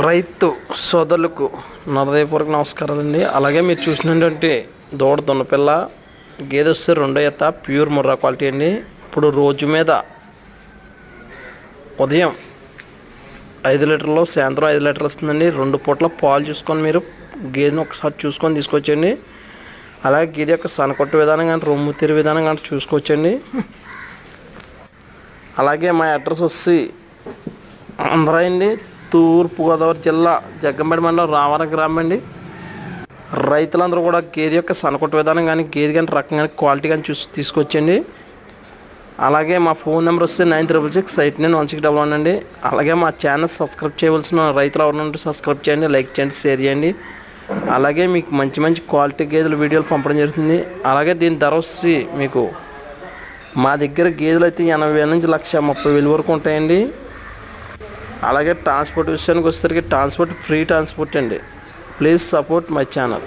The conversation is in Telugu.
రైతు సోదరులకు నరదయపూర్వక నమస్కారాలండి. అలాగే మీరు చూసినటువంటి దూడ దున్నపిల్ల గేదె వస్తే రెండో ఎత్త ప్యూర్ ముర్రా క్వాలిటీ అండి. ఇప్పుడు రోజు మీద ఉదయం ఐదు లీటర్లు సాయంత్రం ఐదు లీటర్లు వస్తుందండి. రెండు పూట్ల పాలు చూసుకొని మీరు గేదెని ఒకసారి చూసుకొని తీసుకొచ్చండి. అలాగే గేదె యొక్క సనకొట్టు విధానం కానీ రొమ్ము తీరు విధానం కానీ చూసుకోవచ్చండి. అలాగే మా అడ్రస్ వచ్చి ఆంధ్ర అండి తూర్పుగోదావరి జిల్లా జగ్గంపేట మండలం రావణ గ్రామం అండి. రైతులందరూ కూడా గేదె యొక్క సనకొట్టు విధానం కానీ గేదె కానీ రకం కానీ క్వాలిటీ కానీ చూసి తీసుకొచ్చండి. అలాగే మా ఫోన్ నెంబర్ వస్తే nine triple six eight nine one six double one అండి. అలాగే మా ఛానల్ సబ్స్క్రైబ్ చేయవలసిన రైతులు ఎవరు సబ్స్క్రైబ్ చేయండి లైక్ చేయండి షేర్ చేయండి. అలాగే మీకు మంచి మంచి క్వాలిటీ గేదెల వీడియోలు పంపడం జరుగుతుంది. అలాగే దీని ధర వచ్చి మీకు మా దగ్గర గేదెలు అయితే ఎనభై వేల నుంచి లక్ష ముప్పై వేలు వరకు ఉంటాయండి. అలాగే ట్రాన్స్పోర్ట్ విషయానికి వచ్చేసరికి ట్రాన్స్పోర్ట్ ఫ్రీ ట్రాన్స్పోర్ట్ అండి. Please support my channel.